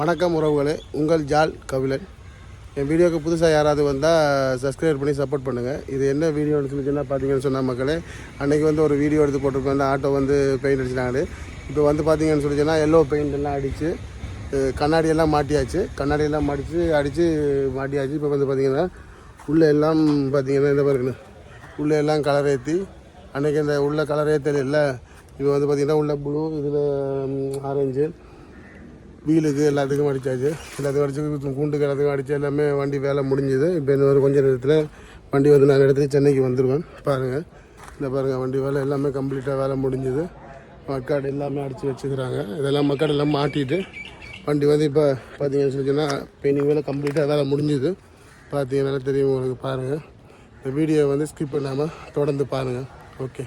வணக்கம் உறவுகளே உங்கள் ஜால் கவிழன். என் வீடியோக்கு புதுசாக யாராவது வந்தால் சப்ஸ்கிரைப் பண்ணி சப்போர்ட் பண்ணுங்கள் இது என்ன வீடியோன்னு சொல்லி சொன்னால் பார்த்தீங்கன்னு சொன்னால் மக்களே அன்றைக்கி வந்து ஒரு வீடியோ எடுத்து போட்டிருப்பேன் அந்த ஆட்டோ வந்து பெயிண்ட் அடிச்சிட்டாங்க. இப்போ வந்து பார்த்தீங்கன்னு சொல்லி சொன்னால் எல்லோ பெயிண்ட் எல்லாம் அடித்து கண்ணாடியெல்லாம் மாட்டியாச்சு. கண்ணாடியெல்லாம் மாடிச்சு மாட்டிச்சு அடித்து மாட்டியாச்சு. இப்போ வந்து பார்த்தீங்கன்னா உள்ளே எல்லாம் பார்த்தீங்கன்னா இந்த பாருங்கண்ணு உள்ளே எல்லாம் கலர் ஏற்றி அன்றைக்கி அந்த உள்ள கலர் ஏற்றல இல்லை இப்போ வந்து பார்த்திங்கன்னா உள்ள ப்ளூ இதில் ஆரஞ்சு வீலுக்கு எல்லாத்துக்கும் அடித்தாச்சு எல்லாத்துக்கும் அடிச்சு கூண்டுக்கு எல்லாத்துக்கும் அடித்து எல்லாமே வண்டி வேலை முடிஞ்சுது. இப்போ இன்னொரு கொஞ்சம் கொஞ்ச நேரத்தில் வண்டி வந்து நான் இடத்துல சென்னைக்கு வந்துடுவேன் பாருங்கள் இந்த பாருங்கள் வண்டி வேலை எல்லாமே கம்ப்ளீட்டாக வேலை முடிஞ்சுது. மக்காடு எல்லாமே அடித்து வச்சுக்கிறாங்க. இதெல்லாம் மக்காடு எல்லாம் மாட்டிட்டு வண்டி வந்து இப்போ பார்த்தீங்கன்னு சொல்லி சொன்னால் பெயிண்டிங் வேலை கம்ப்ளீட்டாக வேலை முடிஞ்சுது. பார்த்தீங்கன்னா தெரியும் உங்களுக்கு பாருங்கள் இந்த வீடியோ வந்து ஸ்கிப் பண்ணாமல் தொடர்ந்து பாருங்கள் ஓகே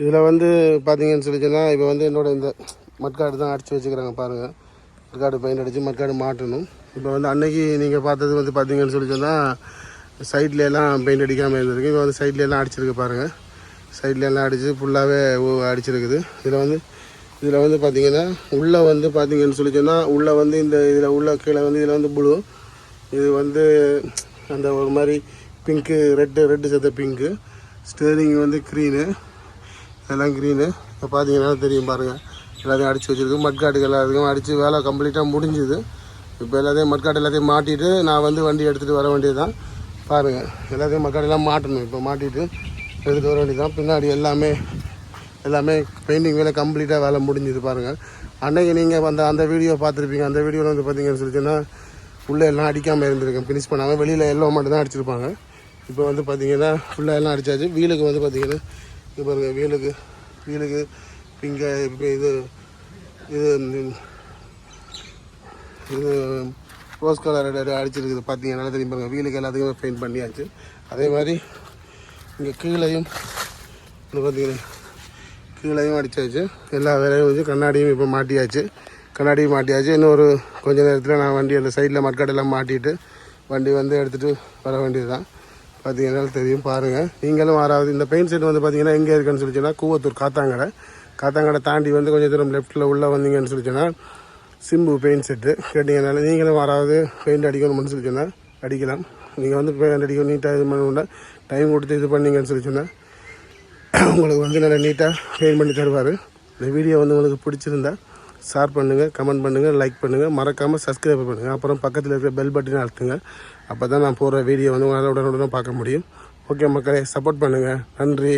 இதில் வந்து பார்த்தீங்கன்னு சொல்லி சொன்னால் இப்போ வந்து என்னோட இந்த மட்காடு தான் அடித்து வச்சுக்கிறாங்க பாருங்கள் மட்காடு பெயிண்ட் அடித்து மட்காடு மாட்டணும். இப்போ வந்து அன்னைக்கு நீங்கள் பார்த்தது வந்து பார்த்தீங்கன்னு சொல்லி சொன்னால் சைட்ல எல்லாம் பெயிண்ட் அடிக்காமல் இருந்திருக்கு. இப்போ வந்து சைட்ல எல்லாம் அடிச்சிருக்கு பாருங்கள் சைட்ல எல்லாம் அடித்து ஃபுல்லாகவே அடிச்சிருக்குது. இதில் வந்து இதில் வந்து பார்த்தீங்கன்னா உள்ளே வந்து பார்த்தீங்கன்னு சொல்லி சொன்னால் உள்ளே வந்து இந்த இதில் உள்ள கீழே வந்து இதில் வந்து ப்ளூ இது வந்து அந்த ஒரு மாதிரி பிங்க்கு ரெட்டு ரெட்டு சேர்த்த பிங்க்கு ஸ்டேரிங் வந்து க்ரீனு இதெல்லாம் க்ரீனு இப்போ பார்த்தீங்கன்னா தெரியும் பாருங்கள் எல்லாத்தையும் அடித்து வச்சுருக்கு. மட்காட்டுக்கு எல்லாத்துக்கும் அடித்து வேலை கம்ப்ளீட்டாக முடிஞ்சுது. இப்போ எல்லாத்தையும் மட்காட்டு எல்லாத்தையும் மாட்டிட்டு நான் வந்து வண்டி எடுத்துகிட்டு வர வேண்டியது தான் பாருங்கள் எல்லாத்தையும் மட்காடெல்லாம் மாட்டணும். இப்போ மாட்டிட்டு எடுத்துகிட்டு வர வேண்டியது தான் பின்னாடி எல்லாமே எல்லாமே பெயிண்டிங் வேலை கம்ப்ளீட்டாக வேலை முடிஞ்சுது பாருங்கள் அன்னைக்கு நீங்கள் அந்த அந்த வீடியோ பார்த்துருப்பீங்க. அந்த வீடியோவில் வந்து பார்த்தீங்கன்னு சொல்லிச்சுன்னா உள்ளே எல்லாம் அடிக்காமல் இருந்திருக்கேன். ஃபினிஷ் பண்ணாமல் வெளியில் எல்லோ மட்டும் தான் அடிச்சிருப்பாங்க. இப்போ வந்து பார்த்தீங்கன்னா ஃபுல்லாக எல்லாம் அடித்தாச்சு வீலுக்கு வந்து பார்த்தீங்கன்னா இது பாருங்கள் வீலுக்கு வீலுக்கு இங்கே இப்போ இது இது இது ரோஸ் கலர் அடிச்சிருக்குது. பார்த்தீங்கன்னா தெரியும் பாருங்கள் வீலுக்கு எல்லாத்துக்குமே பெயிண்ட் பண்ணியாச்சு. அதே மாதிரி இங்கே கீழேயும் இன்னும் பார்த்தீங்கன்னா கீழேயும் அடிச்சாச்சு. எல்லா வேலையும் வச்சு கண்ணாடியும் இப்போ மாட்டியாச்சு. கண்ணாடியும் மாட்டியாச்சு. இன்னும் ஒரு கொஞ்ச நேரத்தில் நான் வண்டி அந்த சைடில் மட்காடெல்லாம் மாட்டிட்டு வண்டி வந்து எடுத்துகிட்டு வர வேண்டியது தான் பார்த்தீங்கன்னா தெரியும். பாருங்கள் நீங்களும் ஆறாவது இந்த பெயிண்ட் செட் வந்து பார்த்தீங்கன்னா எங்கே இருக்குன்னு சொல்லிச்சுன்னா கூவத்தூர் காத்தாங்கடை. காத்தாங்கடை தாண்டி வந்து கொஞ்சம் தூரம் லெஃப்ட்டில் உள்ளே வந்தீங்கன்னு சொல்லிச்சுன்னா சிம்பு பெயிண்ட் செட்டு கேட்டிங்கனால நீங்களும் வராது. பெயிண்ட் அடிக்கணும்னு சொல்லி சொன்னால் அடிக்கலாம். நீங்கள் வந்து பெயிண்ட் அடிக்கணும் நீட்டாக இது பண்ணணும்னா டைம் கொடுத்து இது பண்ணீங்கன்னு சொல்லி சொன்னால் உங்களுக்கு வந்து நல்லா நீட்டாக பெயிண்ட் பண்ணி தருவார். இந்த வீடியோ வந்து உங்களுக்கு பிடிச்சிருந்தா ஷேர் பண்ணுங்கள் கமெண்ட் பண்ணுங்கள் லைக் பண்ணுங்கள் மறக்காமல் சப்ஸ்கிரைப் பண்ணுங்கள் அப்புறம் பக்கத்தில் இருக்கிற பெல் பட்டினை அழுத்துங்க. அப்போ தான் நான் போடுற வீடியோ வந்து உங்களால் உடனே பார்க்க முடியும். ஓகே மக்களே சப்போர்ட் பண்ணுங்கள் நன்றி.